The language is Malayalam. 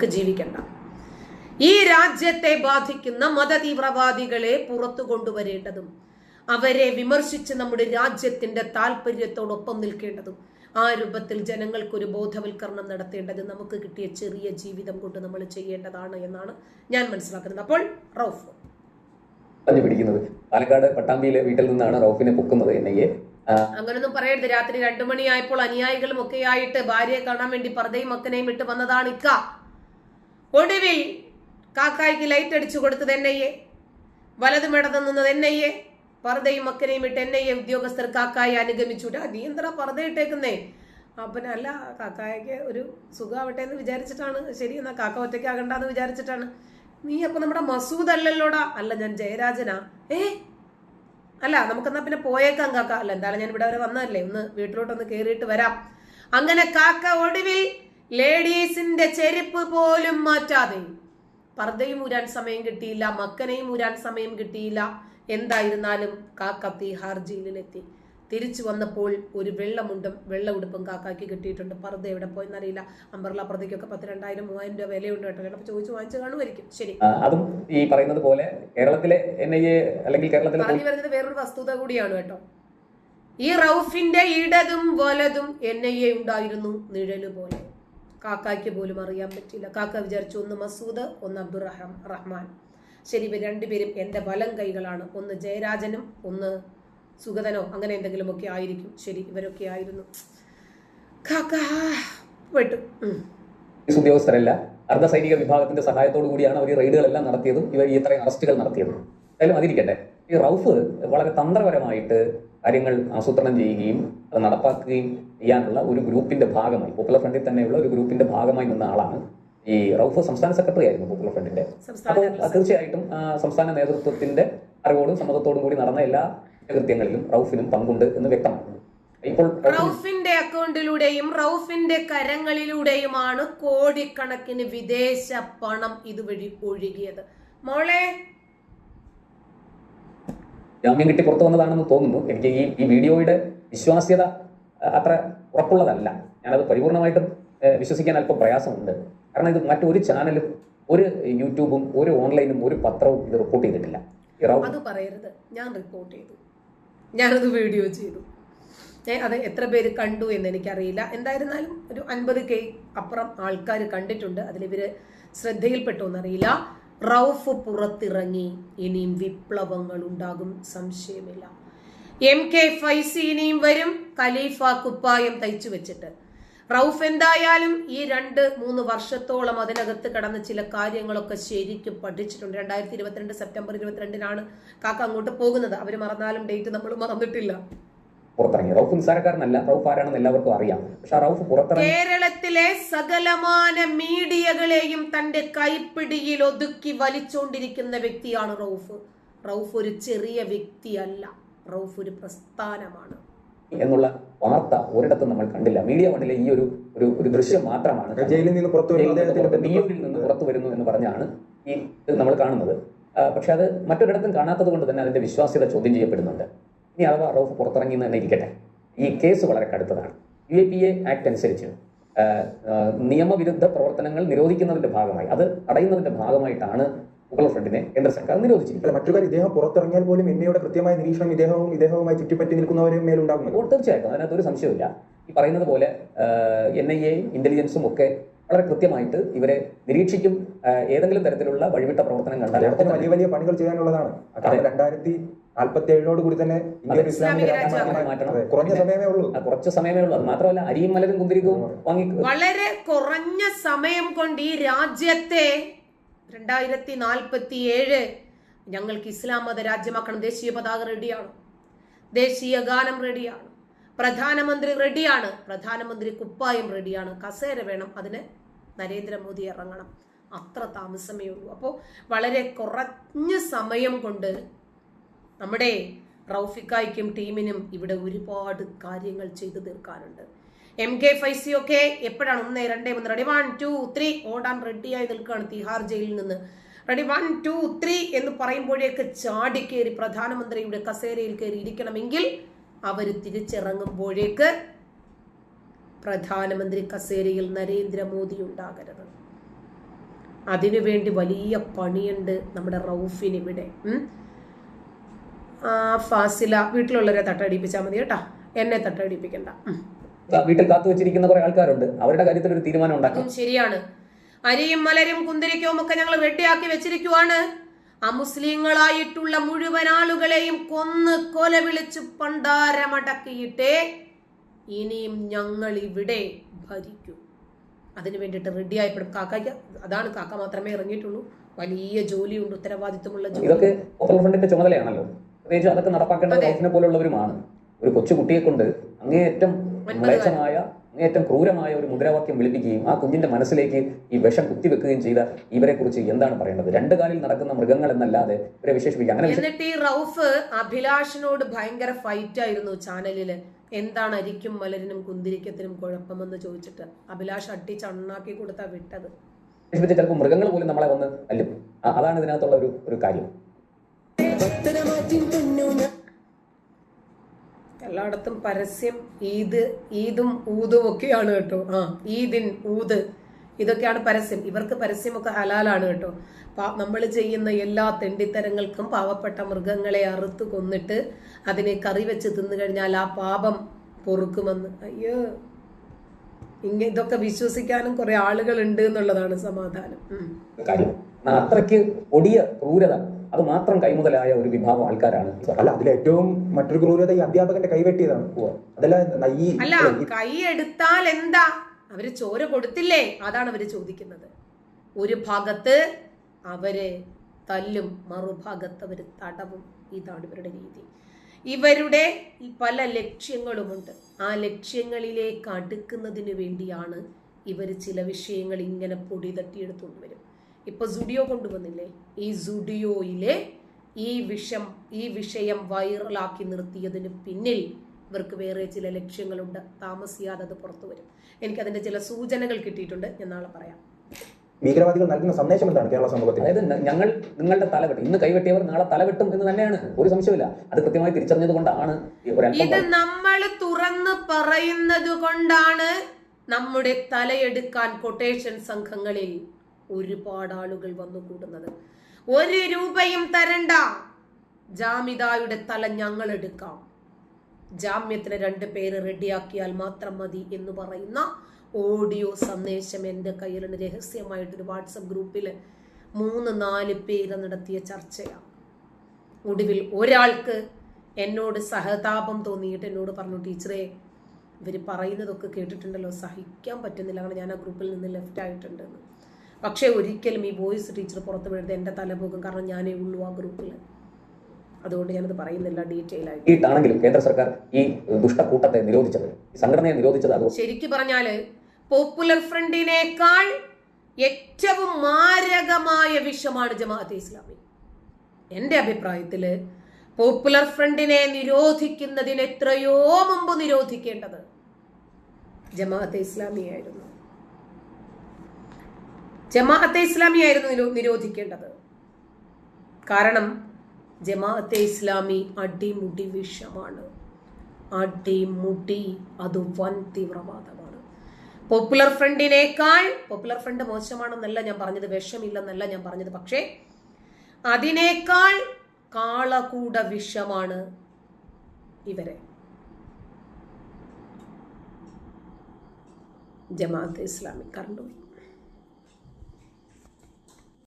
നമുക്ക് ജീവിക്കണ്ട. ഈ രാജ്യത്തെ ബാധിക്കുന്ന മതതീവ്രവാദികളെ പുറത്തു കൊണ്ടുവരേണ്ടതും അവരെ വിമർശിച്ച് നമ്മുടെ രാജ്യത്തിന്റെ താല്പര്യത്തോടൊപ്പം നിൽക്കേണ്ടതും ആ രൂപത്തിൽ ജനങ്ങൾക്കൊരു ബോധവൽക്കരണം നടത്തേണ്ടത് നമുക്ക് കിട്ടിയ ചെറിയ ജീവിതം കൊണ്ട് നമ്മൾ ചെയ്യേണ്ടതാണ് എന്നാണ് ഞാൻ മനസ്സിലാക്കുന്നത്. അപ്പോൾ റൌഫ്. പിടിക്കുന്നത്. പാലക്കാട് പട്ടാമ്പിയിലെ വീട്ടിൽ നിന്നാണ് റൌഫിനെ പൊക്കുന്നത് എൻ ഐ എ. അങ്ങനൊന്നും പറയരുത്. രാത്രി രണ്ടു മണിയായപ്പോൾ അനുയായികളും ഒക്കെ ആയിട്ട് ഭാര്യയെ കാണാൻ വേണ്ടി പർദ്ദയും മക്കനെയും ഇട്ട് വന്നതാണ് ഇക്ക. ഒടുവിൽ കാക്കായ്ക്ക് ലൈറ്റ് അടിച്ചു കൊടുത്തത് എൻ ഐ എ വലതും ഇടതു നിന്നത് എൻ ഐ എ മക്കനെയും ഇട്ട് എൻ ഐ എ ഉദ്യോഗസ്ഥർ കാക്കായെ അനുഗമിച്ചു? നീ എന്താ ഇട്ടേക്കുന്നേ? അപ്പന അല്ല കാക്കായ്ക്ക് ഒരു സുഖമാവട്ടെ എന്ന് വിചാരിച്ചിട്ടാണ്. ശരി എന്നാ കാക്ക ഒറ്റയ്ക്കാകണ്ടെന്ന് വിചാരിച്ചിട്ടാണ്. നീ അപ്പൊ നമ്മുടെ മസൂദ് അല്ലല്ലോടാ അല്ല ഞാൻ ജയരാജനാ. ഏ? അല്ല നമുക്കെന്നാ പിന്നെ പോയേക്കാം കാക്ക. അല്ല എന്തായാലും ഞാൻ ഇവിടെ വരെ വന്നതല്ലേ. ഒന്ന് വീട്ടിലോട്ടൊന്ന് കയറിയിട്ട് വരാം. അങ്ങനെ കാക്ക ഒടുവിൽ ലേഡീസിന്റെ ചെരുപ്പ് പോലും മാറ്റാതെ. പർദ്ദയും ഊരാൻ സമയം കിട്ടിയില്ല മക്കനെയും ഊരാൻ സമയം കിട്ടിയില്ല. എന്തായിരുന്നാലും കാക്ക തീഹാർ ജയിലിലെത്തി തിരിച്ചു വന്നപ്പോൾ ഒരു വെള്ളമുണ്ടും വെള്ള ഉടുപ്പും കാക്കാക്കി കിട്ടിയിട്ടുണ്ട്. പർദ്ദ എവിടെ പോയെന്നറിയില്ല. അമ്പർല പർദ്ദയ്ക്കൊക്കെ പത്ത് രണ്ടായിരം മൂവായിരം രൂപ വിലയുണ്ട് കേട്ടോ. ചിലപ്പോൾ ചോദിച്ചു വാങ്ങിച്ചു കാണുമായിരിക്കും. ശരി. അതും ഈ പറയുന്നത് പോലെ കേരളത്തിലെ അല്ലെങ്കിൽ കേരളത്തിലെ പറഞ്ഞു വരുന്നത് വേറൊരു വസ്തുത കൂടിയാണ് കേട്ടോ. ഈ റൌഫിന്റെ ഇടതും വലതും എൻ ഐ എ ഉണ്ടായിരുന്നു നിഴൽ പോലെ കാക്കായ്ക്ക് പോലും അറിയാൻ പറ്റില്ല. കാക്ക വിചാരിച്ചു ഒന്ന് മസൂദ് ഒന്ന് അബ്ദുറഹം റഹ്മാൻ. ശരി ഇവർ രണ്ടുപേരും എന്റെ വലം കൈകളാണ്. ഒന്ന് ജയരാജനും ഒന്ന് സുഗതനോ അങ്ങനെ എന്തെങ്കിലുമൊക്കെ ആയിരിക്കും. ശരി ഇവരൊക്കെ ആയിരുന്നു. കാക്ക പെട്ടു. ഉദ്യോഗസ്ഥരല്ല അർദ്ധ സൈനിക വിഭാഗത്തിന്റെ സഹായത്തോടു കൂടിയാണ് അവർ റെയ്ഡുകളെല്ലാം നടത്തിയതും ഇവർ ഇത്രയും അറസ്റ്റുകൾ നടത്തിയതും. എന്തായാലും അതിരിക്കട്ടെ. ഈ റൌഫ് വളരെ തന്ത്രപരമായിട്ട് കാര്യങ്ങൾ ആസൂത്രണം ചെയ്യുകയും അത് നടപ്പാക്കുകയും ചെയ്യാനുള്ള ഒരു ഗ്രൂപ്പിന്റെ ഭാഗമായി പോപ്പുലർ ഫ്രണ്ടിൽ തന്നെയുള്ള ഒരു ഗ്രൂപ്പിന്റെ ഭാഗമായി നിന്ന ആളാണ് ഈ റൌഫ് സംസ്ഥാന സെക്രട്ടറി ആയിരുന്നു പോപ്പുലർ ഫ്രണ്ടിന്റെ അപ്പോൾ തീർച്ചയായിട്ടും സംസ്ഥാന നേതൃത്വത്തിന്റെ അറിവോടും സമ്മതത്തോടും കൂടി നടന്ന എല്ലാ കൃത്യങ്ങളിലും റൌഫിനും പങ്കുണ്ട് എന്ന് വ്യക്തമാണ്. ഇപ്പോൾ റൌഫിന് റൌഫിന്റെ അക്കൗണ്ടിലൂടെയും റൌഫിന്റെ കരങ്ങളിലൂടെയുമാണ് കോടിക്കണക്കിന് വിദേശ പണം ഇതുവഴി ഒഴുകിയത്. മോളെ ജാമ്യം കിട്ടി പുറത്തു വന്നതാണെന്ന് തോന്നുന്നു. എനിക്ക് ഈ ഈ വീഡിയോയുടെ വിശ്വാസ്യത അത്ര ഉറപ്പുള്ളതല്ല. ഞാനത് പരിപൂർണമായിട്ടും വിശ്വസിക്കാൻ അല്പം പ്രയാസമുണ്ട്. കാരണം ഇത് മറ്റൊരു ചാനലും ഒരു യൂട്യൂബും ഒരു ഓൺലൈനും ഒരു പത്രവും ഇത് റിപ്പോർട്ട് ചെയ്തിട്ടില്ല. അത് പറയരുത്. ഞാൻ റിപ്പോർട്ട് ചെയ്തു. ഞാനത് വീഡിയോ ചെയ്തു. അത് എത്ര പേര് കണ്ടു എന്ന് എനിക്കറിയില്ല. എന്തായിരുന്നാലും ഒരു അൻപത് കെ അപ്പുറം ആൾക്കാർ കണ്ടിട്ടുണ്ട്. അതിലിവര് ശ്രദ്ധയിൽപ്പെട്ടോ എന്നറിയില്ല. റൌഫ് പുറത്തിറങ്ങി ഇനിയും വിപ്ലവങ്ങൾ ഉണ്ടാകും സംശയമില്ല. എം കെ ഫൈസി ഇനിയും വരും. ഖലീഫ കുപ്പായം തയ്ച്ചു വെച്ചിട്ട്. റൌഫ് എന്തായാലും ഈ രണ്ട് മൂന്ന് വർഷത്തോളം അതിനകത്ത് കടന്ന് ചില കാര്യങ്ങളൊക്കെ ശരിക്കും പഠിച്ചിട്ടുണ്ട്. രണ്ടായിരത്തി ഇരുപത്തിരണ്ട് സെപ്റ്റംബർ ഇരുപത്തിരണ്ടിനാണ് കാക്ക അങ്ങോട്ട് പോകുന്നത്. അവർ മറന്നാലും ഡേറ്റ് നമ്മൾ മറന്നിട്ടില്ല. പുറത്തിറങ്ങി റൌഫ് നിസ്സാരക്കാരനല്ല റൌഫ് ആരാണെന്ന് എല്ലാവർക്കും അറിയാം. പക്ഷെ ആ റൌഫ് പുറത്തിറങ്ങി കേരളത്തിലെ സകലമാന മീഡിയകളെയും തന്റെ കൈപ്പിടിയിൽ ഒതുക്കി വലിച്ചുകൊണ്ടിരിക്കുന്ന വ്യക്തിയാണ് റൌഫ്. റൌഫ് ഒരു ചെറിയ വ്യക്തിയല്ല. റൌഫ് ഒരു പ്രസ്ഥാനമാണ്. എന്നുള്ള വാർത്ത ഒരിടത്തും നമ്മൾ കണ്ടില്ല. മീഡിയ വണ്ണിലെ ഈ ഒരു ഒരു ഒരു ദൃശ്യം മാത്രമാണ്. ജയിലിൽ നിന്ന് പുറത്തു നിയൂരിൽ നിന്ന് പുറത്തു വരുന്നു എന്ന് പറഞ്ഞാണ് ഈ ഇത് നമ്മൾ കാണുന്നത്. പക്ഷെ അത് മറ്റൊരിടത്തും കാണാത്തത് കൊണ്ട് തന്നെ അതിന്റെ വിശ്വാസ്യത ചോദ്യം ചെയ്യപ്പെടുന്നുണ്ട്. ഇനി അഥവാ റൌഫ് പുറത്തിറങ്ങി തന്നെ ഇരിക്കട്ടെ. ഈ കേസ് വളരെ കടുത്തതാണ്. U A P A act അനുസരിച്ച് നിയമവിരുദ്ധ പ്രവർത്തനങ്ങൾ നിരോധിക്കുന്നതിന്റെ ഭാഗമായി അത് അടയുന്നതിന്റെ ഭാഗമായിട്ടാണ് മുഗൾ ഫ്രണ്ടിനെ കേന്ദ്ര സർക്കാർ നിരോധിച്ചിരിക്കുന്നത്. മറ്റൊരു കാര്യം ഇദ്ദേഹം പുറത്തിറങ്ങിയാൽ പോലും എന്നെയുടെ കൃത്യമായ നിരീക്ഷണം ഇദ്ദേഹവും ഇദ്ദേഹവുമായി ചുറ്റിപ്പറ്റി നിൽക്കുന്നവരെ മേലുണ്ടാകും തീർച്ചയായിട്ടും. അതിനകത്ത് ഒരു സംശയമില്ല ഈ പറയുന്നത് പോലെ എൻ ഐ എയും ഇന്റലിജൻസും ഒക്കെ വളരെ കൃത്യമായിട്ട് ഇവരെ നിരീക്ഷിക്കും. ഏതെങ്കിലും തരത്തിലുള്ള വഴിവിട്ട പ്രവർത്തനം കണ്ടാൽ വലിയ വലിയ പണികൾ ചെയ്യാനുള്ളതാണ്. രണ്ടായിരത്തി നാൽപ്പത്തി ഏഴിനോട് കൂടി തന്നെ ഇന്ത്യ ഇസ്ലാമിക രാജ്യമാക്കി മാറ്റണം. കുറഞ്ഞ സമയമേ ഉള്ളൂ. കുറച്ച് സമയമേ ഉള്ളൂ. അത് മാത്രമല്ല അരിയും മലരും കുന്തിരിക്കും വാങ്ങി വളരെ കുറഞ്ഞ സമയം കൊണ്ട് ഈ രാജ്യത്തെ രണ്ടായിരത്തി നാൽപ്പത്തി ഏഴ് ഞങ്ങൾക്ക് ഇസ്ലാം മത രാജ്യമാക്കണം. ദേശീയ പതാക റെഡിയാണ്. ദേശീയ ഗാനം റെഡിയാണ്. പ്രധാനമന്ത്രി റെഡിയാണ്. പ്രധാനമന്ത്രി കുപ്പായം റെഡിയാണ്. കസേര വേണം. അതിന് നരേന്ദ്രമോദി ഇറങ്ങണം. അത്ര താമസമേ ഉള്ളൂ. അപ്പോൾ വളരെ കുറഞ്ഞ സമയം കൊണ്ട് നമ്മുടെ റൌഫിക്കായ്ക്കും ടീമിനും ഇവിടെ ഒരുപാട് കാര്യങ്ങൾ ചെയ്തു തീർക്കാനുണ്ട്. എം കെ ഫൈസി ഒക്കെ എപ്പോഴാണ്? ഒന്ന് രണ്ട് മൂന്ന്. റെഡി വൺ ടു ത്രീ ഓടാൻ റെഡിയായി നിൽക്കുകയാണ് തിഹാർ ജയിലിൽ നിന്ന്. റെഡി വൺ ടു ത്രീ എന്ന് പറയുമ്പോഴേക്ക് ചാടിക്കേറി പ്രധാനമന്ത്രിയുടെ കസേരയിൽ കയറി ഇരിക്കണമെങ്കിൽ അവർ തിരിച്ചിറങ്ങുമ്പോഴേക്ക് പ്രധാനമന്ത്രി കസേരയിൽ നരേന്ദ്രമോദി ഉണ്ടാകരുത്. അതിനുവേണ്ടി വലിയ പണിയുണ്ട് നമ്മുടെ റൌഫിന് ഇവിടെ ഉം. ആ ഫാസില വീട്ടിലുള്ളവരെ തട്ടടിപ്പിച്ചാൽ മതി കേട്ടാ. എന്നെ തട്ടടിപ്പിക്കണ്ട. വീട്ടിൽ കാത്തു വെച്ചിരിക്കുന്ന കുറെ ആൾക്കാരുണ്ട്. അവരുടെ കാര്യത്തിൽ ഒരു തീരുമാനം ഉണ്ടാക്കും. ശരിയാണ്. അരിയും മലരും കുന്തിരിക്കവും ഒക്കെ ഞങ്ങൾ റെഡിയാക്കി വെച്ചിരിക്കുവാണ്. അമുസ്ലിങ്ങളായിട്ടുള്ള മുഴുവൻ ആളുകളെയും കൊന്ന് കൊല വിളിച്ച് പണ്ടാരമടക്കിയിട്ടേ ഇനിയും ഞങ്ങൾ ഇവിടെ ഭരിക്കും. അതിന് വേണ്ടിയിട്ട് ആയപ്പോഴും കാക്കയ്ക്ക് അതാണ് കാക്ക മാത്രമേ ഇറങ്ങിയിട്ടുള്ളൂ. വലിയ ജോലിയുണ്ട് ഉത്തരവാദിത്വമുള്ള ജോലി. ഇതൊക്കെ ചുമതലയാണല്ലോ. പ്രത്യേകിച്ച് അതൊക്കെ നടപ്പാക്കേണ്ടത് റോഫിനെ പോലുള്ളവരുമാണ്. ഒരു കൊച്ചു കുട്ടിയെ കൊണ്ട് അങ്ങേയറ്റം മ്ലേച്ഛമായ അങ്ങേയറ്റം ക്രൂരമായ ഒരു മുദ്രാവാക്യം വിളിപ്പിക്കുകയും ആ കുഞ്ഞിന്റെ മനസ്സിലേക്ക് ഈ വിഷം കുത്തിവെക്കുകയും ചെയ്ത ഇവരെ കുറിച്ച് എന്താണ് പറയേണ്ടത്? രണ്ട് കാലിൽ നടക്കുന്ന മൃഗങ്ങൾ എന്നല്ലാതെ ഇവരെ വിശേഷിപ്പിക്കുക. അങ്ങനെ എന്നിട്ട് ഈ റൌഫ് അഭിലാഷിനോട് ഭയങ്കര ഫൈറ്റ് ആയിരുന്നു ചാനലിൽ. എന്താണ് അരിക്കും മലരിനും കുന്തിരിക്കത്തിനും കുഴപ്പമെന്ന് ചോദിച്ചിട്ട് അഭിലാഷ് അട്ടിച്ച് അണ്ണാക്കി കൊടുത്താ വിട്ടത്. ചിലപ്പോൾ മൃഗങ്ങൾ പോലും നമ്മളെ വന്ന് അല്ലും അതാണ് ഇതിനകത്തുള്ള ഒരു ഒരു കാര്യം. എല്ലായിടത്തും പരസ്യം ഈദ് ഈദും ഊതും ഒക്കെയാണ് കേട്ടോ. ആ ഈദിൻ ഊത് ഇതൊക്കെയാണ് പരസ്യം. ഇവർക്ക് പരസ്യമൊക്കെ ഹലാലാണ് കേട്ടോ. നമ്മൾ ചെയ്യുന്ന എല്ലാ തെണ്ടിത്തരങ്ങൾക്കും പാവപ്പെട്ട മൃഗങ്ങളെ അറുത്ത് കൊന്നിട്ട് അതിനെ കറി വെച്ച് തിന്നു കഴിഞ്ഞാൽ ആ പാപം പൊറുക്കുമെന്ന്. അയ്യോ. ഇങ്ങ ഇതൊക്കെ വിശ്വസിക്കാനും കുറെ ആളുകൾ ഉണ്ട് എന്നുള്ളതാണ് സമാധാനം. അത്രയ്ക്ക് ഒടിയ ക്രൂരത. അത് മാത്രം കൈമുതലായ ഒരു വിഭാഗം ആൾക്കാരാണ്. അല്ല അതിൽ ഏറ്റവും മറ്റൊരു ക്രൂരത ഈ അധ്യാപകന്റെ കൈവെട്ടിയതാണ്. അതല്ല ഈ അല്ല കൈ എടുത്താൽ എന്താ? അവർ ചോര കൊടുത്തില്ലേ? അതാണ് അവർ ചോദിക്കുന്നത്. ഒരു ഭാഗത്ത് അവർ തല്ലും മറുഭാഗത്ത് അവർ തടവും. ഇതാണ് ഇവരുടെ രീതി. ഇവരുടെ ഈ പല ലക്ഷ്യങ്ങളുമുണ്ട്. ആ ലക്ഷ്യങ്ങളിലേക്ക് അടുക്കുന്നതിന് വേണ്ടിയാണ് ഇവർ ചില വിഷയങ്ങൾ ഇങ്ങനെ പൊടി തട്ടിയെടുത്തുകൊണ്ട് ഇപ്പൊ സുഡിയോ കൊണ്ടുവന്നില്ലേ? ഈ സുഡിയോയിലെ ഈ വിഷം ഈ വിഷയം വൈറലാക്കി നിർത്തിയതിന് പിന്നിൽ ഇവർക്ക് വേറെ ചില ലക്ഷ്യങ്ങളുണ്ട്. താമസിയാതെ അത് പുറത്തു വരും. എനിക്ക് അതിന്റെ ചില സൂചനകൾ കിട്ടിയിട്ടുണ്ട്. ഞാൻ നാളെ പറയാം. ഭീകരവാദികൾ നൽകുന്ന സന്ദേശം എന്താണ് കേരള സമൂഹത്തിൽ അതായത് ഞങ്ങൾ നിങ്ങളുടെ തലവെട്ടും ഇന്ന് കൈവെട്ടിയവർ നാളെ തലവെട്ടും എന്ന് തന്നെയാണ്. ഒരു സംശയമില്ല അത് കൃത്യമായി തിരിച്ചറിഞ്ഞത് കൊണ്ടാണ് ഇത് നമ്മൾ തുറന്ന് പറയുന്നത് കൊണ്ടാണ് നമ്മുടെ തലയെടുക്കാൻ കൊട്ടേഷൻ സംഘങ്ങളിൽ ഒരുപാട് ആളുകൾ വന്നു കൂടുന്നത് ഒരു രൂപയും തരണ്ട. ജാമിദായുടെ തല ഞങ്ങൾ എടുക്കാം. ജാമ്യത്തിന് രണ്ട് പേര് റെഡിയാക്കിയാൽ മാത്രം മതി എന്ന് പറയുന്ന ഓഡിയോ സന്ദേശം എന്റെ രഹസ്യമായിട്ട് ഒരു വാട്സപ്പ് ഗ്രൂപ്പിൽ മൂന്ന് നാല് പേര് നടത്തിയ ചർച്ചയാണ്. ഒടുവിൽ ഒരാൾക്ക് എന്നോട് സഹതാപം തോന്നിയിട്ട് എന്നോട് പറഞ്ഞു ടീച്ചറെ ഇവർ പറയുന്നതൊക്കെ കേട്ടിട്ടുണ്ടല്ലോ. സഹിക്കാൻ പറ്റുന്നില്ല. അങ്ങനെ ഞാൻ ആ ഗ്രൂപ്പിൽ നിന്ന് ലെഫ്റ്റ് ആയിട്ടുണ്ടെന്ന് പക്ഷേ ഒരിക്കലും ഈ വോയിസ് ടീച്ചർ പുറത്ത് വിടരുത് എന്റെ തല കാരണം ഞാനേ ഉള്ളൂ ആ ഗ്രൂപ്പിൽ അതുകൊണ്ട് ഞാനത് പറയുന്നില്ല ഡീറ്റെയിൽ ആയിട്ട്. ആണെങ്കിലും കേന്ദ്ര സർക്കാർ ഈ ദുഷ്ടക്കൂട്ടത്തെ നിരോധിച്ചത്. സംഘടനയെ നിരോധിച്ചത് ശരിക്കും പറഞ്ഞാൽ പറഞ്ഞാൽ പോപ്പുലർ ഫ്രണ്ടിനേക്കാൾ ഏറ്റവും മാരകമായ വിഷമാണ് ജമാഅത്തെ ഇസ്ലാമി. എന്റെ അഭിപ്രായത്തിൽ പോപ്പുലർ ഫ്രണ്ടിനെ നിരോധിക്കുന്നതിന് എത്രയോ മുമ്പ് നിരോധിക്കേണ്ടത് ജമാഅത്തെ ഇസ്ലാമിയായിരുന്നു. ജമാഅത്തെ ഇസ്ലാമി ആയിരുന്നു നിരോധിക്കേണ്ടത്. കാരണം ജമാഅത്തെ ഇസ്ലാമി അടിമുടി വിഷമാണ്. അടിമുടി അത് വൻ തീവ്രവാദമാണ്. പോപ്പുലർ ഫ്രണ്ടിനേക്കാൾ പോപ്പുലർ ഫ്രണ്ട് മോശമാണെന്നല്ല ഞാൻ പറഞ്ഞത് വിഷമില്ലെന്നല്ല ഞാൻ പറഞ്ഞത്. പക്ഷേ അതിനേക്കാൾ കാളകൂട വിഷമാണ് ഇവരെ. ജമാഅത്തെ ഇസ്ലാമി കറണ്ടുപോയി